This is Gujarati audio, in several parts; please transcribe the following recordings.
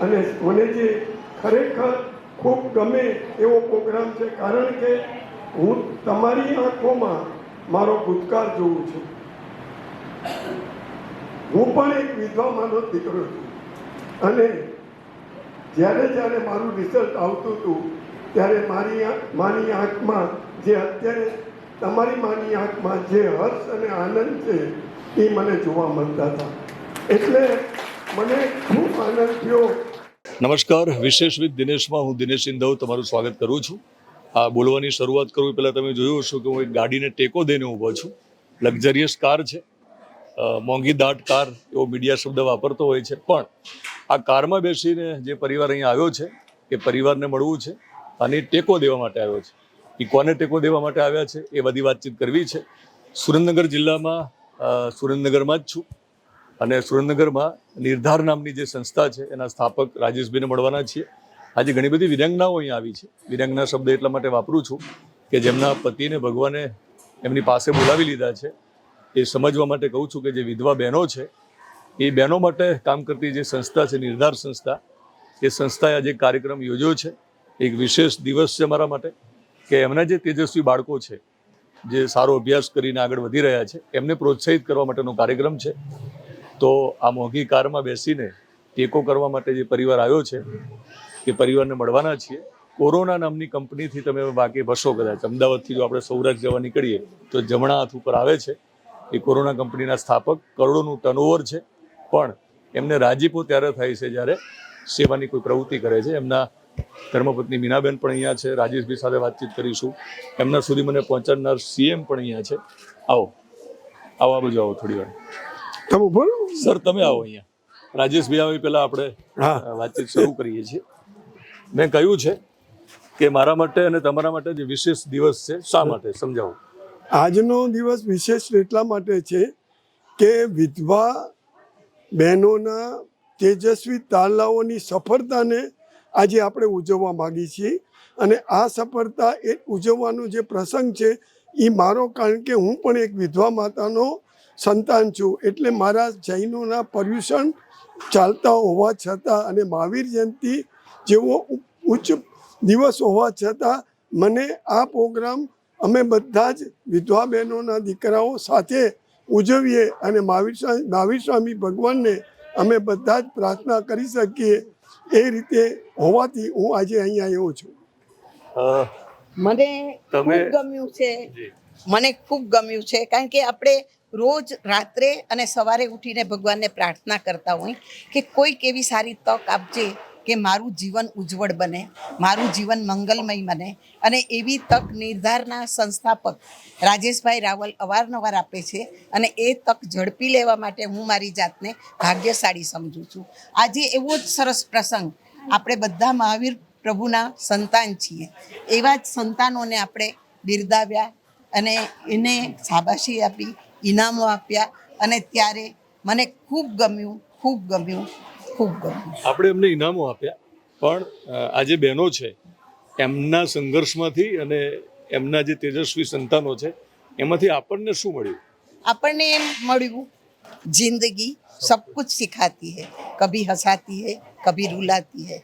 અને મને જે ખરેખર ખૂબ ગમે એવો પ્રોગ્રામ છે, કારણ કે હું તમારી આંખોમાં મારો ભૂતકાળ જોઉં છું. હું પણ એક વિધવામાંનો દીકરો છું. અને જ્યારે જ્યારે મારું રિઝલ્ટ આવતું હતું, ત્યારે મારી મારી આંખમાં જે અત્યારે તમારી માની આંખમાં જે હર્ષ અને આનંદ છે, એ મને જોવા મળતા હતા. એટલે મને ખૂબ આનંદ થયો નમસ્કાર. વિશેષ વિથ દિનેશમાં હું દિનેશ ઇંધવ તમારું સ્વાગત કરું છું. આ બોલવાની શરૂઆત કરું પહેલાં તમે જોયું હશો કે હું એક ગાડીને ટેકો દઈને ઊભો છું. લક્ઝરિયસ કાર છે. મોંઘી દાટ કાર એવો મીડિયા શબ્દ વાપરતો હોય છે. પણ આ કારમાં બેસીને જે પરિવાર અહીંયા આવ્યો છે, એ પરિવારને મળવું છે અને ટેકો દેવા માટે આવ્યો છે. એ કોને ટેકો દેવા માટે આવ્યા છે એ બધી વાતચીત કરવી છે. સુરેન્દ્રનગર જિલ્લામાં સુરેન્દ્રનગરમાં જ છું. અને સુરેન્દ્રનગરમાં નિર્ધાર નામની જે સંસ્થા છે, એના સ્થાપક રાજેશભાઈને મળવાના છીએ. આજે ઘણી બધી વિરંગનાઓ અહીંયા આવી છે. વિરંગના શબ્દ એટલા માટે વાપરું છું કે જેમના પતિને ભગવાને એમની પાસે બોલાવી લીધા છે. એ સમજવા માટે કહું છું કે જે વિધવા બહેનો છે, એ બહેનો માટે કામ કરતી જે સંસ્થા છે, નિર્ધાર સંસ્થા, એ સંસ્થાએ આજે કાર્યક્રમ યોજ્યો છે. એક વિશેષ દિવસ છે મારા માટે કે એમના જે તેજસ્વી બાળકો છે, જે સારો અભ્યાસ કરીને આગળ વધી રહ્યા છે, એમને પ્રોત્સાહિત કરવા માટેનો કાર્યક્રમ છે. તો આ મોંઘી કારમાં બેસીને ટેકો કરવા માટે જે પરિવાર આવ્યો છે એ પરિવારને મળવાના છીએ કોરોના નામની કંપનીથી તમે વાકેફ હશો કદાચ અમદાવાદથી જો આપણે સૌરાષ્ટ્ર જવા નીકળીએ તો જમણા હાથ ઉપર આવે છે એ કોરોના કંપનીના સ્થાપક કરોડોનું ટર્નઓવર છે પણ એમને રાજીપો ત્યારે થાય છે જ્યારે સેવાની કોઈ પ્રવૃત્તિ કરે છે એમના ધર્મપત્ની મીનાબેન પણ અહીંયા છે રાજેશભાઈ સાથે વાતચીત કરીશું એમના સુધી મને પહોંચાડનાર સીએમ પણ અહીંયા છે આવો આવો આ બાજુ આવો થોડી વાર તમે ઉપર સર તમે આવો અહીંયા. રાજેશભાઈ આવી પહેલાં આપણે વાતચીત શરૂ કરીએ છીએ. મેં કહ્યું છે કે મારા માટે અને તમારા માટે જે વિશેષ દિવસ છે શા માટે? સમજાવો. આજનો દિવસ વિશેષ એટલા માટે છે કે વિધવા બહેનોના તેજસ્વી તાલાઓની સફળતાને આજે આપણે ઉજવવા માગી છીએ. અને આ સફળતા એ ઉજવવાનો જે પ્રસંગ છે એ મારો કારણ કે હું પણ એક વિધવા માતાનો સંતાન છું. એટલે મારા જૈનોના પર્યુષણ ચાલતા હોવા છતાં અને મહાવીર જયંતિ જેવો ઉચ્ચ દિવસ હોવા છતાં મને આ પ્રોગ્રામ અમે બધા જ વિધવા બહેનોના દીકરાઓ સાથે ઉજવીએ અને મહાવીર સ્વામી મહાવીર સ્વામી ભગવાનને અમે બધા જ પ્રાર્થના કરી શકીએ એ રીતે હોવાથી હું આજે અહીંયા આવ્યો છું. મને ગમ્યું છે. મને ખૂબ ગમ્યું છે કારણ કે આપણે રોજ રાત્રે અને સવારે ઉઠીને ભગવાનને પ્રાર્થના કરતા હોય કે કોઈક એવી સારી તક આપજે કે મારું જીવન ઉજ્જવળ બને, મારું જીવન મંગલમય બને અને એવી તક નિર્ધારના સંસ્થાપક રાજેશભાઈ રાવલ અવારનવાર આપે છે અને એ તક ઝડપી લેવા માટે હું મારી જાતને ભાગ્યશાળી સમજું છું. આજે એવો જ સરસ પ્રસંગ આપણે બધા મહાવીર પ્રભુના સંતાન છીએ. એવા જ સંતાનોને આપણે બિરદાવ્યા અને એને શાબાશી આપી ઇનામો આપ્યા અને ત્યારે મને ખૂબ ગમ્યું ખૂબ ગમ્યું ખૂબ ગમ્યું આપણે એમને ઇનામો આપ્યા પણ અ, આ જે બહેનો છે એમના સંઘર્ષમાંથી અને એમના જે તેજસ્વી સંતાનો છે એમાંથી આપણને શું મળ્યું આપણને એમ મળ્યું जिंदगी सब कुछ सिखाती है कभी हंसाती है कभी रुलाती है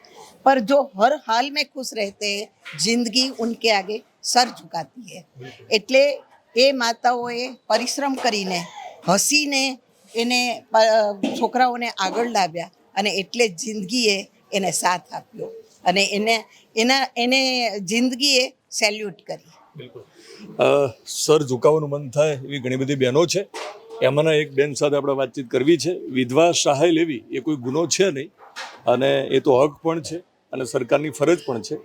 पर जो हर हाल में खुश रहते हैं जिंदगी उनके आगे સર ઝુકાતી है એટલે એ માતાઓએ પરિશ્રમ કરીને હસીને એને છોકરાઓને આગળ લાવ્યા અને એટલે જિંદગીએ એને સાથ આપ્યો અને એને, એના, એને જિંદગીએ સેલ્યુટ કરી. બિલકુલ. સર ઝુકાવવાનું મન થાય એવી ઘણી બધી બહેનો છે. એમાંના એક બેન સાથે આપણે વાતચીત કરવી છે. વિધવા સહાય લેવી એ કોઈ ગુનો છે નહીં અને એ તો હક પણ છે અને સરકારની ફરજ પણ છે.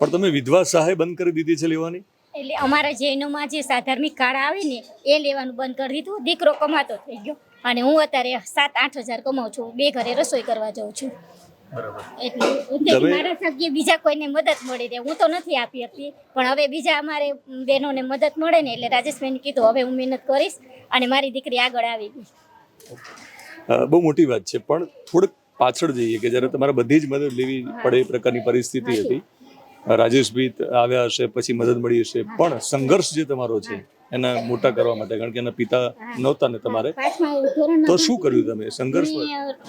પણ તમે વિધવા સહાય બંધ કરી દીધી છે લેવાની? એટલે અમારા જૈનોમાં જે સાધાર્મિક કાર્ડ આવે ને એ લેવાનું બંધ કરી દીધું. દીકરો કમાતો થઈ ગયો. અને હું અત્યારે સાત આઠ હજાર કમાઉં છું. બે ઘરે રસોઈ કરવા જાઉં છું. એટલે એટલે મારા થકી બીજા કોઈને મદદ મળી રહે હું તો નથી આપી શકતી. પણ હવે બીજા અમારે બહેનોને મદદ મળે ને એટલે રાજેશભાઈને કીધું હવે હું મહેનત કરીશ અને મારી દીકરી આગળ આવી ગઈ. બહુ મોટી વાત છે પણ થોડુંક પાછળ જઈએ કે જ્યારે તમારે બધી જ મદદ લેવી પડે એ પ્રકારની પરિસ્થિતિ હતી. રાજેશભાઈ આવ્યા હશે પછી મદદ મળી હશે. પણ સંઘર્ષ જે તમારો છે એના મોટા કરવા માટે કારણ કે એના પિતા નહોતા ને તમારે. તો શું કર્યું તમે? સંઘર્ષ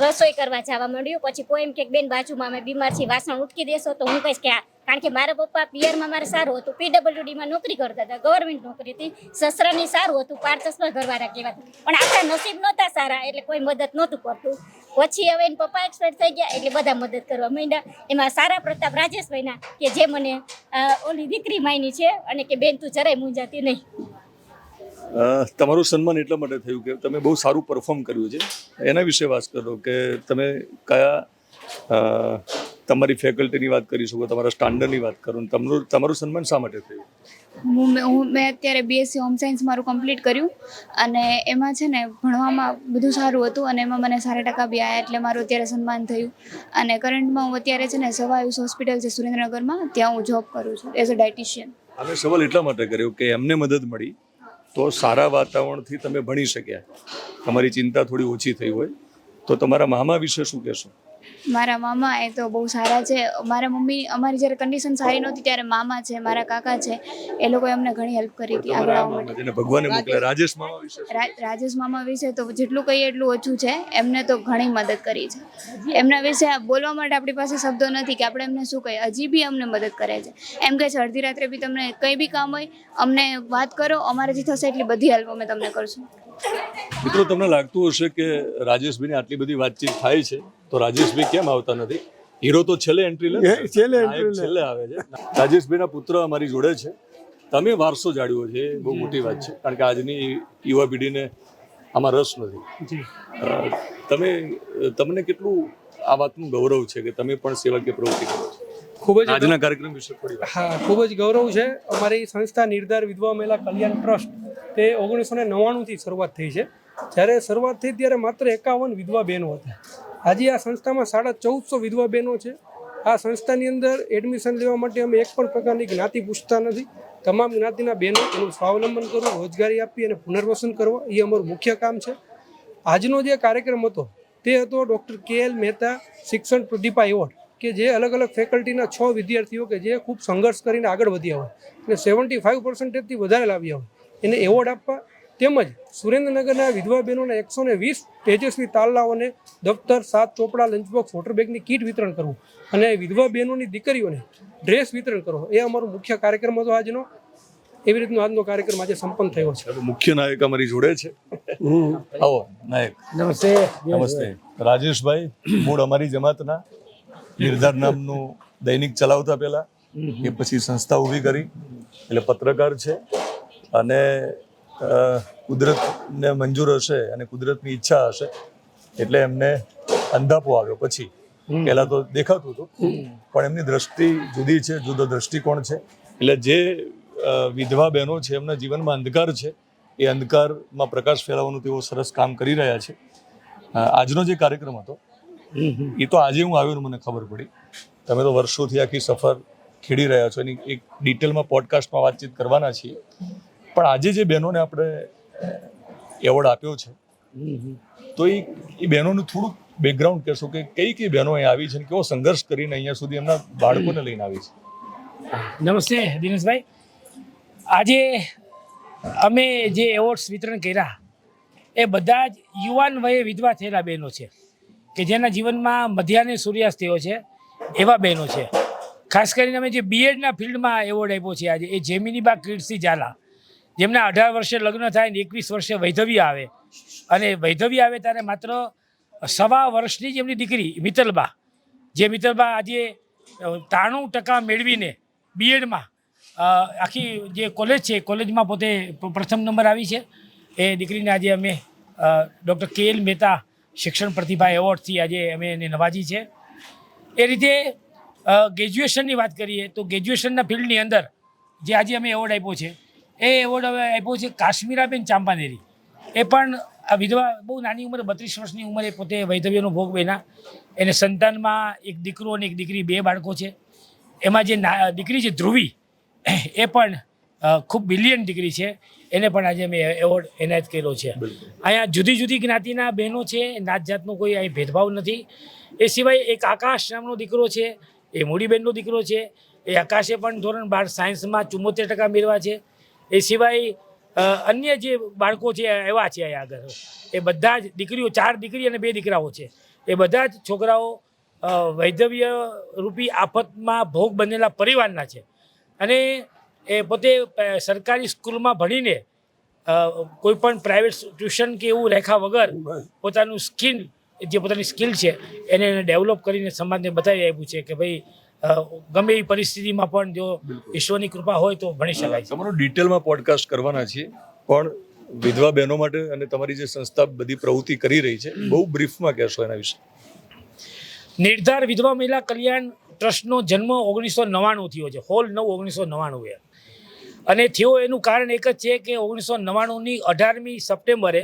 રસોઈ કરવા જવા મળ્યું પછી કોઈ એમ કે બેન બાજુમાં અમે બીમાર છીએ વાસણ ઉટકી દેશો તો હું કહીશ કે કારણ કે મારા પપ્પા પિયરમાં મારે સારું હતું. પીડબ્લ્યુડીમાં નોકરી કરતા હતા. ગવર્મેન્ટ નોકરી હતી. સસરાની સારું હતું. પાર ચશ્મા ઘરવાળા કહેવાતા પણ આપણા નસીબ નહોતા સારા, એટલે કોઈ મદદ નહોતું કરતું પછી હવે એના પપ્પા એક્સપાયર થઈ ગયા, એટલે બધા મદદ કરવા માંડ્યા. એમાં સારા પ્રતાપ રાજેશભાઈના કે જે મને ઓલી દીકરી માયની છે અને કે બેન તું જરાય મૂંઝાતી નહીં. તમારું સન્માન એટલા માટે થયું કે તમે બહુ સારું પરફોર્મ કર્યું છે. એના વિશે વાત કરો કે તમે કયા તમારી ફેકલ્ટીની વાત કરી શકો તમારા સ્ટાન્ડર્ડની વાત કરો તમારું તમારું સન્માન શા માટે થયું? હું મેં હું મેં અત્યારે બીએસસી હોમ સાયન્સ મારું કમ્પ્લીટ કર્યું અને એમાં છે ને ભણવામાં બધું સારું હતું અને એમાં મને સારા ટકા બી આવ્યા એટલે મારું અત્યારે સન્માન થયું. અને કરંટમાં હું અત્યારે છે ને સવાયુસ હોસ્પિટલ છે સુરેન્દ્રનગરમાં ત્યાં હું જોબ કરું છું એઝ અ ડાયટિશિયન અમે સવાલ એટલા માટે કર્યો કે એમને મદદ મળી તો સારા વાતાવરણથી તમે ભણી શક્યા. તમારી ચિંતા થોડી ઓછી થઈ હોય. તો તમારા મામા વિશે શું કહેશો? મારા મામા એ તો બહુ સારા છે. મારા મમ્મી અમારી જ્યારે કન્ડિશન સારી નહોતી ત્યારે મામા છે મારા કાકા છે એ લોકોએ અમને ઘણી હેલ્પ કરી હતી આગળ આવવા માટે. ભગવાને મોકલ્યા. રાજેશ મામા વિશે રાજેશ મામા વિશે તો જેટલું કહીએ એટલું ઓછું છે. એમને તો ઘણી મદદ કરી છે. એમના વિશે આ બોલવા માટે આપણી પાસે શબ્દો નથી કે આપણે એમને શું કહીએ. હજી બી અમને મદદ કરે છે. એમ કહે છે અડધી રાત્રે બી તમને કંઈ બી કામ હોય અમને વાત કરો અમારાથી થશે એટલી બધી હેલ્પ અમે તમને કરશું. મિત્રો તમને લાગતું હશે કે રાજેશભાઈની આટલી બધી વાતચીત થાય છે. તો રાજેશભાઈ કેમ આવતા નથી? હીરો તો છેલ્લે એન્ટ્રી લે છેલ્લે. છેલ્લે આવે છે. રાજેશભાઈના પુત્ર અમારી જોડે છે. તમે વારસો જાળ્યો છે બહુ મોટી વાત છે. કારણ કે આજની યુવા પેઢીને આમાં રસ નથી. તમે તમને કેટલું આ વાતનું ગૌરવ છે કે તમે પણ સેવાકીય પ્રવૃત્તિ કરો છો? ખૂબ જ આજના કાર્યક્રમ વિશે થોડી હા ખૂબ જ ગૌરવ છે. અમારી સંસ્થા નિર્ધાર વિધવા મહિલા કલ્યાણ ટ્રસ્ટ તે ઓગણીસો ને નવ્વાણુંથી શરૂઆત થઈ છે. જ્યારે શરૂઆત થઈ ત્યારે માત્ર એકાવન વિધવા બહેનો હતા. આજે આ સંસ્થામાં સાડા ચૌદસો વિધવા બહેનો છે. આ સંસ્થાની અંદર એડમિશન લેવા માટે અમે એક પણ પ્રકારની જ્ઞાતિ પૂછતા નથી. તમામ જ્ઞાતિના બહેનો એનું સ્વાવલંબન કરવું રોજગારી આપવી અને પુનર્વસન કરવા. એ અમારું મુખ્ય કામ છે. આજનો જે કાર્યક્રમ હતો, તે હતો ડૉક્ટર કે એલ મહેતા શિક્ષણ પ્રતિભા એવોર્ડ, કે જે અલગ અલગ ફેકલ્ટીના છ વિદ્યાર્થીઓ કે જે ખૂબ સંઘર્ષ કરીને આગળ વધ્યા હોય. અને સેવન્ટી ફાઇવ પર્સન્ટેજથી વધારે લાવ્યા હોય. એને એવોર્ડ આપવા તેમજ સુરેન્દ્રનગરના વિધવા બહેનોના એકસો ને વીસ તેજસ્વી તાલાઓને દફતર સાત ચોપડા લંચબોક્સ વોટર બેગની કીટ વિતરણ કરવું અને વિધવા બહેનોની દીકરીઓને ડ્રેસ વિતરણ કરો એ અમારો મુખ્ય કાર્યક્રમ હતો આજનો. એવી રીતનો આજનો કાર્યક્રમ આજે સંપન્ન થયો છે. મુખ્ય નાયક અમારી જોડે છે. આવો નાયક. નમસ્તે. નમસ્તે. રાજેશભાઈ મૂળ અમારી જમાતના. નિર્ધાર નામનું દૈનિક ચલાવતા પહેલા એ પછી સંસ્થા ઊભી કરી. એટલે પત્રકાર છે. અને કુદરતને મંજૂર હશે અને કુદરતની ઈચ્છા હશે એટલે એમને અંધાપો આવ્યો પછી. પહેલાં તો દેખાતું હતું પણ એમની દ્રષ્ટિ જુદી છે જુદો દ્રષ્ટિકોણ છે. એટલે જે વિધવા બહેનો છે એમના જીવનમાં અંધકાર છે એ અંધકારમાં પ્રકાશ ફેલાવવાનું તેઓ સરસ કામ કરી રહ્યા છે. આજનો જે કાર્યક્રમ હતો એ તો આજે હું આવ્યો મને ખબર પડી. તમે તો વર્ષોથી આખી સફર ખેડી રહ્યા છો. એની એક ડિટેલમાં પોડકાસ્ટમાં વાતચીત કરવાના છીએ. પણ આજે જે બહેનોને આપણે એવોર્ડ આપ્યો છે, તો એ એ બહેનોનું થોડુંક બેકગ્રાઉન્ડ કહેશો કે કઈ કઈ બહેનો અહીં આવી છે અને કેવો સંઘર્ષ કરીને અહીંયા સુધી એમના બાળકોને લઈને આવી છે? નમસ્તે, દિનેશભાઈ. આજે અમે જે એવોર્ડ્સ વિતરણ કર્યા, એ બધા જ યુવાન વયે વિધવા થયેલા બહેનો છે, કે જેના જીવનમાં મધ્યાહને સૂર્યાસ્ત થયો છે, એવા બહેનો છે. ખાસ કરીને અમે જે બીએડના ફિલ્ડમાં એવોર્ડ આપ્યો છે આજે, એ જેમિનીબા કીર્તિ ઝાલા. જેમના અઢાર વર્ષે લગ્ન થાય ને એકવીસ વર્ષે વૈધવી આવે. અને વૈધવી આવે ત્યારે માત્ર સવા વર્ષની જ એમની દીકરી, મિત્તલબા. જે મિત્તલબા આજે ત્રાણું ટકા મેળવીને બીએડમાં આખી જે કોલેજ છે કોલેજમાં પોતે પ્રથમ નંબર આવી છે. એ દીકરીને આજે અમે ડૉક્ટર કે એલ મહેતા શિક્ષણ પ્રતિભા એવોર્ડથી આજે અમે એને નવાજી છે. એ રીતે ગ્રેજ્યુએશનની વાત કરીએ તો ગ્રેજ્યુએશનના ફિલ્ડની અંદર જે આજે અમે એવોર્ડ આપ્યો છે એ એવોર્ડ હવે આપ્યો છે કાશ્મીરાબેન ચાંપાનેરી. એ પણ આ વિધવા બહુ નાની ઉંમરે બત્રીસ વર્ષની ઉંમરે પોતે વૈધવ્યનો ભોગ બન્યા. એને સંતાનમાં એક દીકરો અને એક દીકરી બે બાળકો છે. એમાં જે ના- દીકરી છે ધ્રુવી એ પણ ખૂબ બિલિયન દીકરી છે. એને પણ આજે મેં એવોર્ડ એનાયત કર્યો છે. અહીંયા જુદી જુદી જ્ઞાતિના બહેનો છે નાત જાતનો કોઈ અહીં ભેદભાવ નથી. એ સિવાય એક આકાશ નામનો દીકરો છે એ મૂડીબેનનો દીકરો છે. એ આકાશે પણ ધોરણ બાર સાયન્સમાં ચુમ્મોતેર ટકા મેળવ્યા છે. એ સિવાય અન્ય જે બાળકો છે, એવા છે અહીંયા આગળ. એ બધા જ દીકરીઓ, ચાર દીકરી અને બે દીકરાઓ છે. એ બધા જ છોકરાઓ વૈધવ્ય રૂપી આફતમાં ભોગ બનેલા પરિવારના છે. અને એ પોતે સરકારી સ્કૂલમાં ભણીને કોઈપણ કોઈ પણ પ્રાઇવેટ ટ્યુશન કે એવું રેખા વગર પોતાનું સ્કિલ, જે પોતાની સ્કિલ છે, એને ડેવલપ કરીને સમાજને બતાવી આપ્યું છે કે ભાઈ ગમે એવી પરિસ્થિતિમાં પણ જો ઈશ્વરની કૃપા હોય તો ભણી શકાય તમારો ડિટેલમાં પોડકાસ્ટ કરવાના છીએ પણ વિધવા બહેનો માટે અને તમારી જે સંસ્થા બધી પ્રવૃત્તિ કરી રહી છે બહુ બ્રીફમાં કહેશો એના વિશે. નિર્ધાર વિધવા મહિલા કલ્યાણ ટ્રસ્ટનો જન્મ ઓગણીસો નવ્વાણું થયો છે હોલ નવ ઓગણીસો નવ્વાણું એ. અને થયો એનું કારણ એક જ છે કે ઓગણીસો નવ્વાણુંની અઢારમી સપ્ટેમ્બરે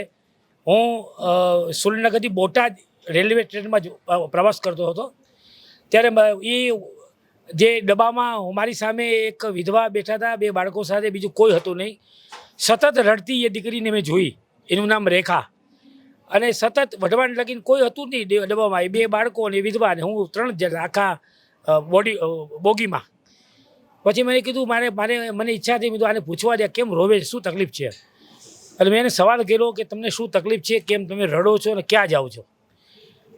હું સુરેન્દ્રનગરથી બોટાદ રેલવે ટ્રેનમાં પ્રવાસ કરતો હતો. ત્યારે એ જે ડબ્બામાં મારી સામે એક વિધવા બેઠા હતા, બે બાળકો સાથે, બીજું કોઈ હતું નહીં. સતત રડતી એ દીકરીને મેં જોઈ. એનું નામ રેખા. અને સતત વઢવાણ લગીને કોઈ હતું નહીં ડબ્બામાં. એ બે બાળકો અને વિધવા અને હું ત્રણ જણ આખા બોડી બોગીમાં. પછી મેં કીધું, મારે મારે, મને ઈચ્છા થઈ કીધું, આને પૂછવા દે, કેમ રોવે? શું તકલીફ છે? એટલે મેં એને સવાલ કર્યો કે, તમને શું તકલીફ છે? કેમ તમે રડો છો અને ક્યાં જાઓ છો?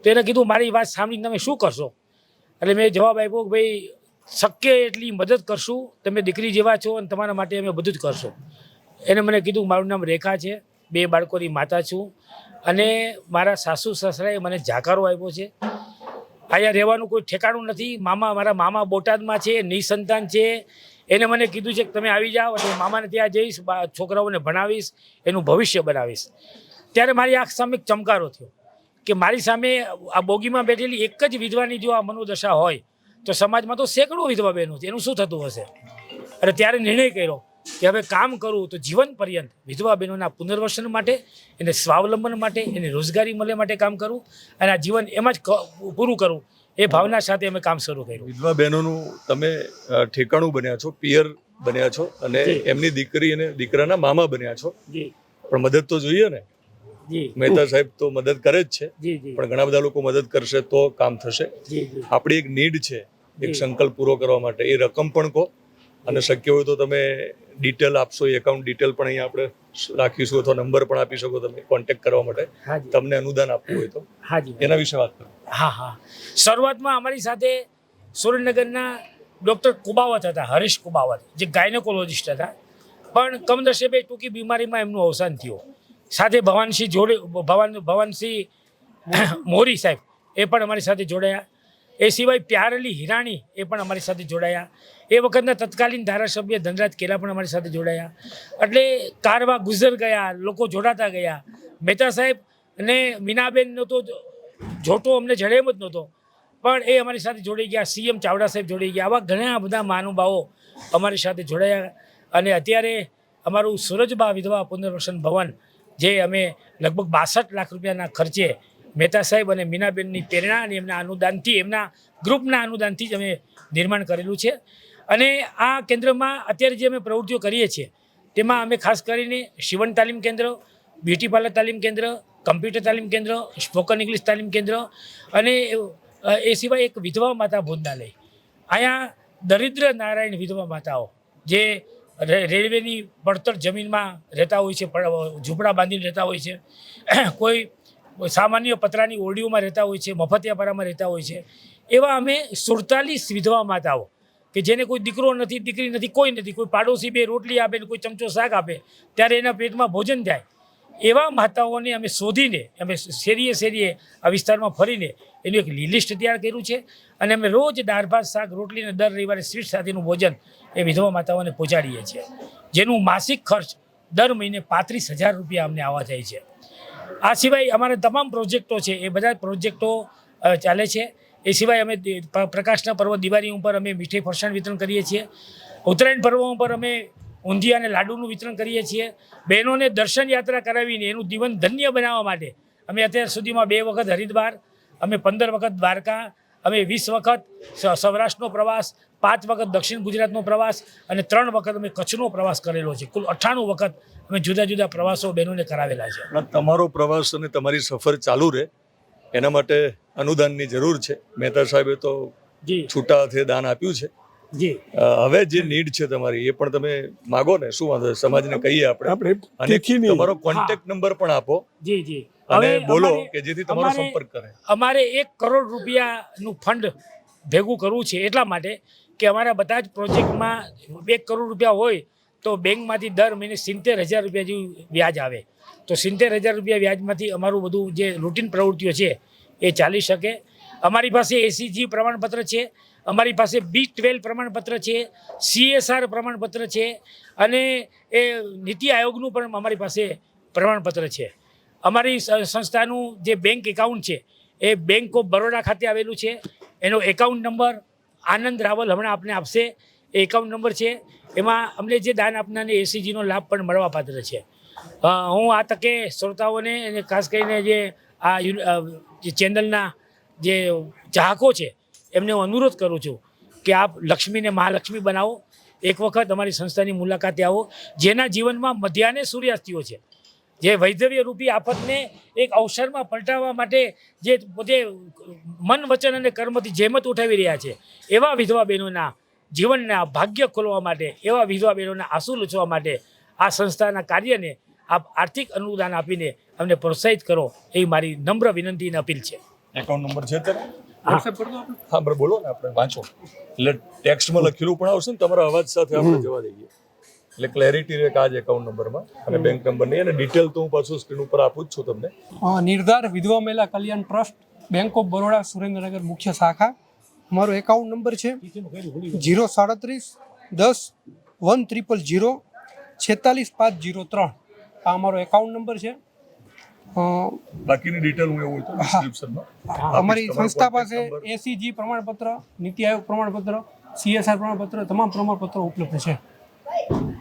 તો એને કીધું, મારી વાત સાંભળીને તમે શું કરશો? એટલે મેં જવાબ આપ્યો કે, ભાઈ શક્ય એટલી મદદ કરશું. તમે દીકરી જેવા છો અને તમારા માટે અમે બધું જ કરશું. એને મને કીધું, મારું નામ રેખા છે. બે બાળકોની માતા છું. અને મારા સાસુ સસરાએ મને જાકારો આપ્યો છે. અહીંયા રહેવાનું કોઈ ઠેકાણું નથી. મામા મારા મામા બોટાદમાં છે, નિસંતાન છે. એને મને કીધું છે કે તમે આવી જાઓ એટલે મામાને ત્યાં જઈશ છોકરાઓને ભણાવીશ, એનું ભવિષ્ય બનાવીશ. ત્યારે મારી આંખ સામે ચમકારો થયો કે મારી સામે આ બોગીમાં બેઠેલી એક જ વિધવાની જો આ મનોદશા હોય તો સમાજમાં તો સેંકડો વિધવા બહેનો છે. એનું શું થતું હશે? અને ત્યારે નિર્ણય કર્યો કે હવે કામ કરવું તો જીવન પર્યંત વિધવા બહેનોના પુનર્વસન માટે એને સ્વાવલંબન માટે એને રોજગારી મળે માટે કામ કરવું અને આ જીવન એમાં જ પૂરું કરવું એ ભાવના સાથે અમે કામ શરૂ કર્યું. વિધવા બહેનોનું તમે ઠેકાણું બન્યા છો પિયર બન્યા છો અને એમની દીકરી અને દીકરાના મામા બન્યા છો. પણ મદદ તો જોઈએ ને? મહેતા સાહેબ તો મદદ કરે જ છે. પણ ઘણા બધા લોકો મદદ કરશે તો કામ થશે. આપણી એક નીડ છે એક સંકલ્પ પૂરો કરવા માટે. એ રકમ પણ કહો અને શક્ય હોય તો તમે ડિટેલ આપશો. એ એકાઉન્ટ ડિટેલ પણ અહીંયા આપણે રાખીશું અથવા નંબર પણ આપી શકો તમે કોન્ટેક્ટ કરવા માટે. તમને અનુદાન આપવું હોય તો. હાજી એના વિશે વાત કરો. હા હા. શરૂઆતમાં અમારી સાથે સુરેન્દ્રનગરના ડૉક્ટર કુબાવત હતા હરીશ કુબાવત જે ગાયનેકોલોજિસ્ટ હતા. પણ કમનસીબે ટૂંકી બીમારીમાં એમનું અવસાન થયું. સાથે ભવાનસિંહ જોડે ભવાન ભવાનસિંહ મોરી સાહેબ એ પણ અમારી સાથે જોડાયા. એ સિવાય પ્યારલી હિરાણી એ પણ અમારી સાથે જોડાયા. એ વખતના તત્કાલીન ધારાસભ્ય ધનરાજ કેલા પણ અમારી સાથે જોડાયા. એટલે કારવા ગુજર ગયા, લોકો જોડાતા ગયા. મહેતા સાહેબ અને મીનાબેનનો તો જોટો અમને જડે એમ જ નહોતો. પણ એ અમારી સાથે જોડાઈ ગયા, સીએમ ચાવડા સાહેબ જોડાઈ ગયા. આવા ઘણા બધા મહાનુભાવો અમારી સાથે જોડાયા અને અત્યારે અમારું સુરજબા વિધવા પુનર્વસન ભવન, જે અમે લગભગ બાસઠ લાખ રૂપિયાના ખર્ચે મહેતા સાહેબ અને મીનાબેનની પ્રેરણા અને એમના અનુદાનથી, એમના ગ્રુપના અનુદાનથી જ અમે નિર્માણ કરેલું છે. અને આ કેન્દ્રમાં અત્યારે જે અમે પ્રવૃત્તિઓ કરીએ છીએ, તેમાં અમે ખાસ કરીને શિવણ તાલીમ કેન્દ્ર, બ્યુટી પાર્લર તાલીમ કેન્દ્ર, કમ્પ્યુટર તાલીમ કેન્દ્ર, સ્પોકન ઇંગ્લિશ તાલીમ કેન્દ્ર અને એ સિવાય એક વિધવા માતા ભોજનાલય. અહીંયા દરિદ્ર નારાયણ વિધવા માતાઓ જે રેલવેની પડતર જમીનમાં રહેતા હોય છે ઝૂંપડા બાંધીને રહેતા હોય છે. કોઈ સામાન્ય પતરાની ઓરડીઓમાં રહેતા હોય છે મફતિયાપારામાં રહેતા હોય છે. એવા અમે સુડતાલીસ વિધવા માતાઓ કે જેને કોઈ દીકરો નથી, દીકરી નથી, કોઈ નથી, કોઈ પાડોશી બે રોટલી આપે ને કોઈ ચમચો શાક આપે, ત્યારે એના પેટમાં ભોજન જાય એવા માતાઓને અમે શોધીને, અમે શેરીએ શેરીએ આ વિસ્તારમાં ફરીને એનું એક લિસ્ટ તૈયાર કર્યું છે અને અમે રોજ દાળ, ભાત, શાક, રોટલી અને દર રવિવારે સ્વીટ સાથેનું ભોજન એ વિધવા માતાઓને પહોંચાડીએ છીએ. જેનું માસિક ખર્ચ દર મહિને પાંત્રીસ હજાર રૂપિયા અમને આવવા જાય છે. આ સિવાય અમારા તમામ પ્રોજેક્ટો છે, એ બધા પ્રોજેક્ટો ચાલે છે. એ સિવાય અમે પ્રકાશના પર્વ દિવાળી ઉપર અમે મીઠી ફરસાણ વિતરણ કરીએ છીએ. ઉત્તરાયણ પર્વ ઉપર અમે ઊંધિયા અને લાડુનું વિતરણ કરીએ છીએ. બહેનોને દર્શન યાત્રા કરાવીને એનું જીવન ધન્ય બનાવવા માટે અમે અત્યાર સુધીમાં બે વખત હરિદ્વાર, અમે પંદર વખત દ્વારકા, અમે વીસ વખત સૌરાષ્ટ્રનો પ્રવાસ, પાંચ વખત દક્ષિણ ગુજરાતનો પ્રવાસ અને ત્રણ વખત અમે કચ્છનો પ્રવાસ કરેલો છે. કુલ અઠ્ઠાણું વખત અમે જુદા જુદા પ્રવાસો બહેનોને કરાવેલા છે. તમારો પ્રવાસ અને તમારી સફર ચાલુ રહે. એના માટે અનુદાનની જરૂર છે. મહેતા સાહેબે તો જી. છૂટા હાથે દાન આપ્યું છે. જી. હવે જે નીડ છે તમારી એ પણ તમે માગો ને. શું વાંધો? સમાજને કહીએ આપણે. આપણે અને તમારો કોન્ટેક્ટ નંબર પણ આપો. જી જી. અને હવે બોલો કે જેથી તમારો સંપર્ક કરે. અમારે એક કરોડ રૂપિયાનું ફંડ ભેગું કરવું છે એટલા માટે કે અમારા બધા જ પ્રોજેક્ટમાં એક કરોડ રૂપિયા હોય તો બેંકમાંથી દર મહિને સિત્તેર હજાર રૂપિયા જેવું વ્યાજ આવે. તો સિત્તેર હજાર રૂપિયા વ્યાજમાંથી અમારું બધું જે રૂટીન પ્રવૃત્તિઓ છે, એ ચાલી શકે. અમારી પાસે એસીજી પ્રમાણપત્ર છે, અમારી પાસે બી ટ્વેલ્વ પ્રમાણપત્ર છે સીએસઆર પ્રમાણપત્ર છે, અને એ નીતિ આયોગનું પણ અમારી પાસે પ્રમાણપત્ર છે. અમારી સંસ્થાનું જે બેંક એકાઉન્ટ છે, એ બેંક ઓફ બરોડા ખાતે આવેલું છે. એનો એકાઉન્ટ નંબર આનંદ રાવલ હમણાં આપને આપશે. એ એકાઉન્ટ નંબર છે. એમાં અમને જે દાન આપનારને એસીજીનો લાભ પણ મળવાપાત્ર છે. હું આ તકે શ્રોતાઓને અને ખાસ કરીને જે આ જે ચેનલના જે ચાહકો છે, એમને હું અનુરોધ કરું છું કે આપ લક્ષ્મીને મહાલક્ષ્મી બનાવો. એક વખત અમારી સંસ્થાની મુલાકાતે આવો. જેના જીવનમાં મધ્યાહને સૂર્યાસ્તીઓ છે. જે વૈધવ્ય રૂપી આફતને એક અવસરમાં પલટાવવા માટે જે પોતે મન વચન અને કર્મથી જેમત ઉઠાવી રહ્યા છે. એવા વિધવા બહેનોના જીવનના ભાગ્ય ખોલવા માટે એવા વિધવા બહેનોના આંસુ લૂછવા માટે આ સંસ્થાના કાર્યને આપ આર્થિક અનુદાન આપીને અમને પ્રોત્સાહિત કરો એવી મારી નમ્ર વિનંતી અને અપીલ છે. એકાઉન્ટ નંબર છે હા. બરાબર બોલો ને આપણે વાંચો. એટલે ટેક્સ્ટમાં લખેલું પણ આવશે ને તમારા અવાજ સાથે આપણે જવા દઈએ. એટલે ક્લેરિટી રહે આજ એકાઉન્ટ નંબરમાં અને બેંક નંબર નહીં અને ડિટેલ તો હું પાછું સ્ક્રીન ઉપર આપું જ છું તમને. નિર્ધાર વિધવા મહિલા કલ્યાણ trust bank of Baroda Surendranagar મુખ્ય શાખા. અમારો એકાઉન્ટ નંબર છે જીરો સાડત્રીસ દસ વન ત્રિપલ જીરો છેતાલીસ પાંચ જીરો ત્રણ. આ અમારો એકાઉન્ટ નંબર છે. બાકીની ડિટેલ હું એવું હોય ડિસ્ક્રિપ્શનમાં અમારી સંસ્થા પાસે એસીજી પ્રમાણપત્ર નીતિ આયોગ પ્રમાણપત્ર સીએસઆર પ્રમાણપત્ર તમામ પ્રમાણપત્રો ઉપલબ્ધ છે.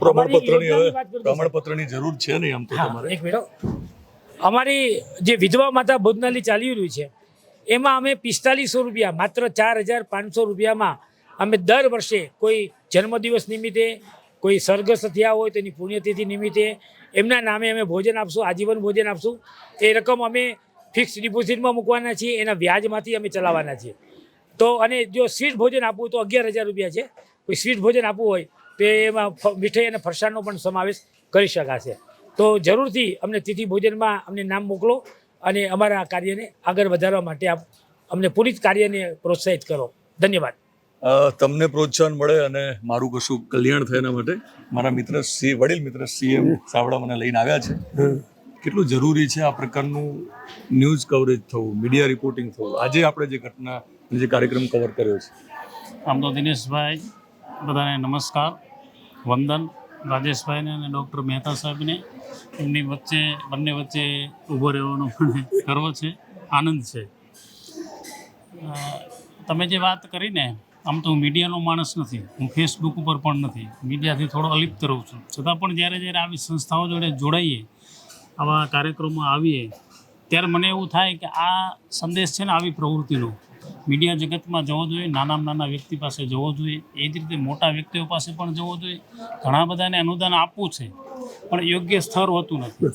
પ્રમાણપત્રની હવે. પ્રમાણપત્રની જરૂર છે નહીં આમ તો તમારે. એક મિનિટ અમારી જે વિધવા માતા ભોજનાલય ચાલી રહ્યું છે એમાં અમે પિસ્તાલીસો રૂપિયા, માત્ર ચાર હજાર પાંચસો રૂપિયામાં અમે દર વર્ષે કોઈ જન્મદિવસ નિમિત્તે, કોઈ સરઘસ થયા હોય તેની પુણ્યતિથિ નિમિત્તે, એમના નામે અમે ભોજન આપશું, આજીવન ભોજન આપશું. એ રકમ અમે ફિક્સ ડિપોઝિટમાં મૂકવાના છીએ, એના વ્યાજમાંથી અમે ચલાવવાના છીએ. તો અને જો સ્વીટ ભોજન આપવું તો અગિયાર હજાર રૂપિયા છે. કોઈ સ્વીટ ભોજન આપવું હોય તો એમાં મીઠાઈ અને ફરસાણનો પણ સમાવેશ કરી શકાશે. તો જરૂરથી અમને તિથિ ભોજનમાં અમને નામ મોકલો. અને અમારા કાર્યને આગળ વધારવા માટે આપ અમને પૂરી કાર્યને પ્રોત્સાહિત કરો. ધન્યવાદ. તમને પ્રોત્સાહન મળે અને મારું કશું કલ્યાણ થાય એના માટે મારા મિત્ર સી વડીલ મિત્ર સીએમ સાવડા મને લઈને આવ્યા છે. કેટલું જરૂરી છે આ પ્રકારનું ન્યૂઝ કવરેજ થવું મીડિયા રિપોર્ટિંગ થવું? આજે આપણે જે ઘટના જે કાર્યક્રમ કવર કર્યો છે. આમ તો દિનેશભાઈ બધાને નમસ્કાર વંદન. રાજેશભાઈને અને ડૉક્ટર મહેતા સાહેબને એમની વચ્ચે, બંને વચ્ચે ઊભો રહેવાનો મને ગર્વ છે, આનંદ છે. તમે જે વાત કરીને, આમ તો હું મીડિયાનો માણસ નથી, હું ફેસબુક ઉપર પણ નથી, મીડિયાથી થોડો અલિપ્ત રહું છું. છતાં પણ જ્યારે જ્યારે આવી સંસ્થાઓ જોડે જોડાઈએ, આવા કાર્યક્રમમાં આવીએ, ત્યારે મને એવું થાય કે આ સંદેશ છે ને આવી પ્રવૃત્તિનો. મીડિયા જગતમાં જવો જોઈએ નાનામાં નાના વ્યક્તિ પાસે જવો જોઈએ એ જ રીતે મોટા વ્યક્તિઓ પાસે પણ જવો જોઈએ. ઘણા બધાને અનુદાન આપવું છે પણ યોગ્ય સ્તર હોતું નથી.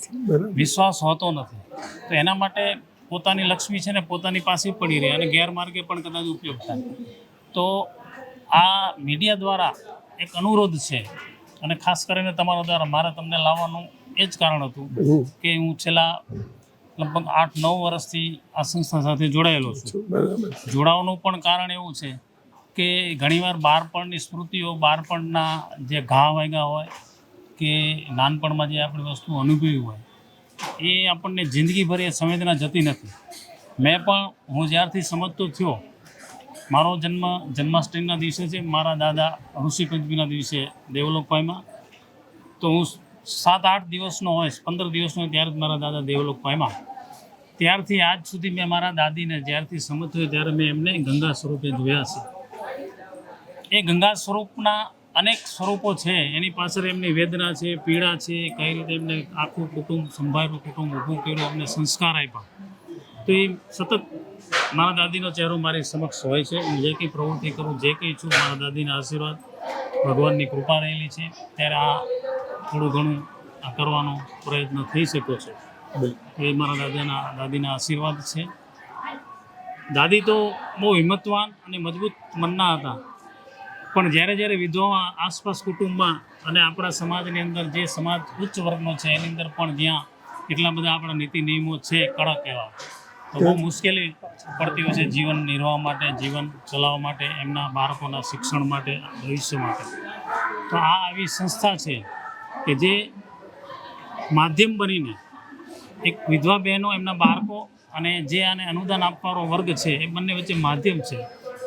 વિશ્વાસ હોતો નથી. તો એના માટે પોતાની લક્ષ્મી છે ને પોતાની પાસે પડી રહે અને ગેરમાર્ગે પણ કદાચ ઉપયોગ થાય. તો આ મીડિયા દ્વારા એક અનુરોધ છે અને ખાસ કરીને તમારા દ્વારા મારે તમને લાવવાનું એ જ કારણ હતું કે હું છેલ્લા લગભગ આઠ નવ વર્ષથી આ સંસ્થા સાથે જોડાયેલો છું. જોડાવાનું પણ કારણ એવું છે કે ઘણીવાર બાળપણની સ્મૃતિઓ બાળપણના જે ઘા વાગ્યા હોય કે નાનપણમાં જે આપણી વસ્તુ અનુભવી હોય એ આપણને જિંદગીભર એ સંવેદના જતી નથી. મેં પણ હું જ્યારથી સમજતો થયો મારો જન્મ જન્માષ્ટમીના દિવસે છે મારા દાદા ઋષિ પંચમીના દિવસે દેવલોકભાઈમાં તો હું સાત આઠ દિવસનો હોય, પંદર દિવસનો હોય, ત્યારે મારા દાદા દેવલોક પામ્યા. ત્યારથી આજ સુધી મેં મારા દાદીને જ્યારથી સમજ ત્યારે મેં એમને ગંગા સ્વરૂપે જોયા છે. એ ગંગા સ્વરૂપના અનેક સ્વરૂપો છે. એની પાછળ એમની વેદના છે, પીડા છે, કઈ રીતે એમને આખું કુટુંબ, સંભાળ્યું, કુટુંબ ઊભું કર્યું, અમને સંસ્કાર આપ્યા. તો એ સતત મારા દાદીનો ચહેરો મારી સમક્ષ હોય છે. હું જે કંઈ પ્રવૃત્તિ કરું, જે કંઈ છું, મારા દાદીના આશીર્વાદ ભગવાનની કૃપા રહેલી છે. ત્યારે આ થોડું ઘણું આ કરવાનો પ્રયત્ન થઈ શક્યો છે. એ મારા દાદાના દાદીના આશીર્વાદ છે. દાદી તો બહુ હિંમતવાન અને મજબૂત મનના હતા. પણ જ્યારે જ્યારે વિધવા આસપાસ કુટુંબમાં અને આપણા સમાજની અંદર જે સમાજ ઉચ્ચ વર્ગનો છે એની અંદર પણ જ્યાં એટલા બધા આપણા નીતિ નિયમો છે કડક એવા. તો બહુ મુશ્કેલી પડતી હોય છે જીવન નિર્વાહ માટે જીવન ચલાવવા માટે એમના બાળકોના શિક્ષણ માટે ભવિષ્ય માટે. તો આ આવી સંસ્થા છે. કે જે માધ્યમ બનીને એક વિધવા બહેનો, એમના બાળકો અને જે આને અનુદાન આપવાનો વર્ગ છે, એ બંને વચ્ચે માધ્યમ છે.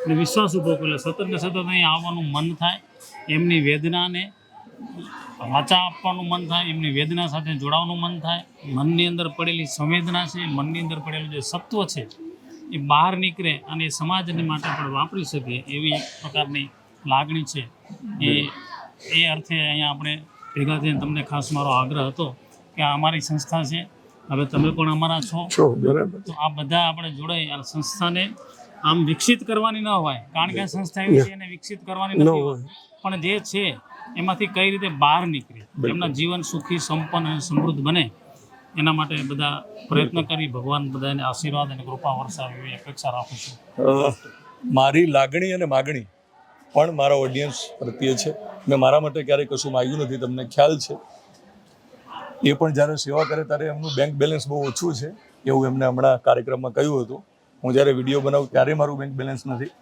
અને વિશ્વાસ ઊભો કરે સતત ને સતત અહીં આવવાનું મન થાય, એમની વેદનાને વાચા આપવાનું મન થાય, એમની વેદના સાથે જોડાવાનું મન થાય. મનની અંદર પડેલી સંવેદના છે, મનની અંદર પડેલું જે સત્વ છે, એ બહાર નીકળે અને સમાજને માટે પણ વાપરી શકે એવી એક પ્રકારની લાગણી છે. એ એ અર્થે અહીંયા આપણે ભેગા થઈને તમને ખાસ મારો આગ્રહ હતો કે આ અમારી સંસ્થા છે. હવે તમે પણ અમારા છો. તો આ બધા આપણે જોડાઈ આ સંસ્થાને આમ વિકસિત કરવાની ન હોય. કારણ કે આ સંસ્થા એવી છે એને વિકસિત કરવાની ન હોય. પણ જે છે એમાંથી કઈ રીતે બહાર નીકળે? એમના જીવન સુખી સંપન્ન અને સમૃદ્ધ બને. એના માટે બધા પ્રયત્ન કરી ભગવાન બધાને આશીર્વાદ અને કૃપા વરસાવે એવી અપેક્ષા રાખું છું. મારી લાગણી અને માગણી પણ મારા ઓડિયન્સ પ્રત્યે છે. મેં મારા માટે ક્યારેય કશું માગ્યું નથી, તમને ખ્યાલ છે. એ પણ જ્યારે સેવા કરે ત્યારે એમનું બેંક બેલેન્સ બહુ ઓછું છે, એવું એમને હમણાં કાર્યક્રમમાં કહ્યું હતું. હું જ્યારે વીડિયો બનાવું ત્યારે મારું બેંક બેલેન્સ નથી.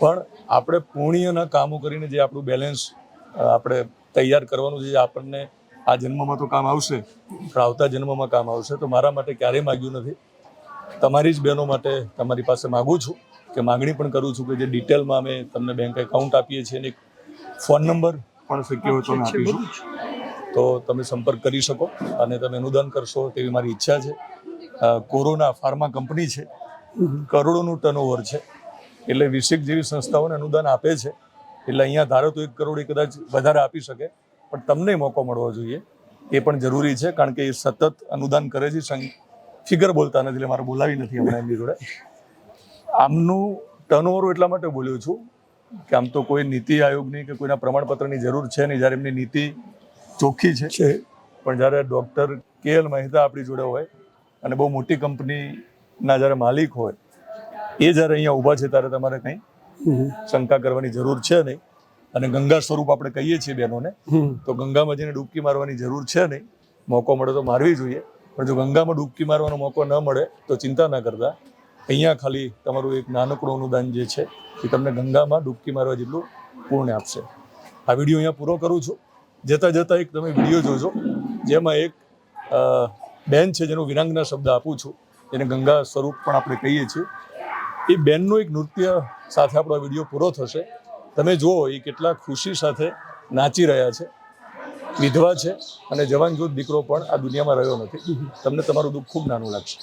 પણ આપણે પુણ્યના કામો કરીને જે આપણું બેલેન્સ આપણે તૈયાર કરવાનું જે આપણને આ જન્મમાં તો કામ આવશે, પણ આવતા જન્મમાં કામ આવશે, તો મારા માટે ક્યારેય માગ્યું નથી. તમારી જ બહેનો માટે તમારી પાસે માગું છું. કે માગણી પણ કરું છું કે જે ડિટેલમાં અમે તમને બેંક એકાઉન્ટ આપીએ છીએ અને એક ફોન નંબર પણ શક્ય હોય તો અમે આપીશું તો તમે સંપર્ક કરી શકો અને તમે અનુદાન કરશો તેવી મારી ઈચ્છા છે. કોરોના ફાર્મા કંપની છે. કરોડોનું ટર્નઓવર છે. એટલે વિશેક જેવી સંસ્થાઓને અનુદાન આપે છે. એટલે અહીંયા ધારો તો એક કરોડ એ કદાચ વધારે આપી શકે. પણ તમને મોકો મળવો જોઈએ. એ પણ જરૂરી છે કારણ કે એ સતત અનુદાન કરે છે. ફિગર બોલતા નથી એટલે મારે બોલાવી નથી હમણાં એમની જોડે. આમનું ટર્નઓવર એટલા માટે બોલ્યો છું કે આમ તો કોઈ નીતિ આયોગની કે કોઈના પ્રમાણપત્રની જરૂર છે નહીં. જ્યારે એમની નીતિ ચોખ્ખી છે. પણ જ્યારે ડૉક્ટર કે એલ મહેતા આપણી જોડે હોય અને બહુ મોટી કંપનીના જ્યારે માલિક હોય એ જ્યારે અહીંયા ઊભા છે ત્યારે તમારે કંઈ શંકા કરવાની જરૂર છે નહીં. અને ગંગા સ્વરૂપ આપણે કહીએ છીએ બહેનોને તો ગંગામાં જઈને ડૂબકી મારવાની જરૂર છે નહીં. મોકો મળે તો મારવી જોઈએ. પણ જો ગંગામાં ડૂબકી મારવાનો મોકો ન મળે તો ચિંતા ના કરતા. અહીંયા ખાલી તમારું એક નાનકડું અનુદાન જે છે, એ તમને ગંગામાં ડૂબકી મારવા જેટલું પૂર્ણ આપશે. આ વીડિયો અહીંયા પૂરો કરું છું. જતાં જતાં એક તમે વીડિયો જોજો, જેમાં એક બેન છે, જેનો વિરાંગના શબ્દ આપું છું. એને ગંગા સ્વરૂપ પણ આપણે કહીએ છીએ. એ બેનનું એક નૃત્ય સાથે આપણો વીડિયો પૂરો થશે. તમે જુઓ, એ કેટલા ખુશી સાથે નાચી રહ્યા છે. વિધવા છે અને જવાન દીકરો પણ આ દુનિયામાં રહ્યો નથી. તમને તમારું દુઃખ ખૂબ નાનું લાગશે.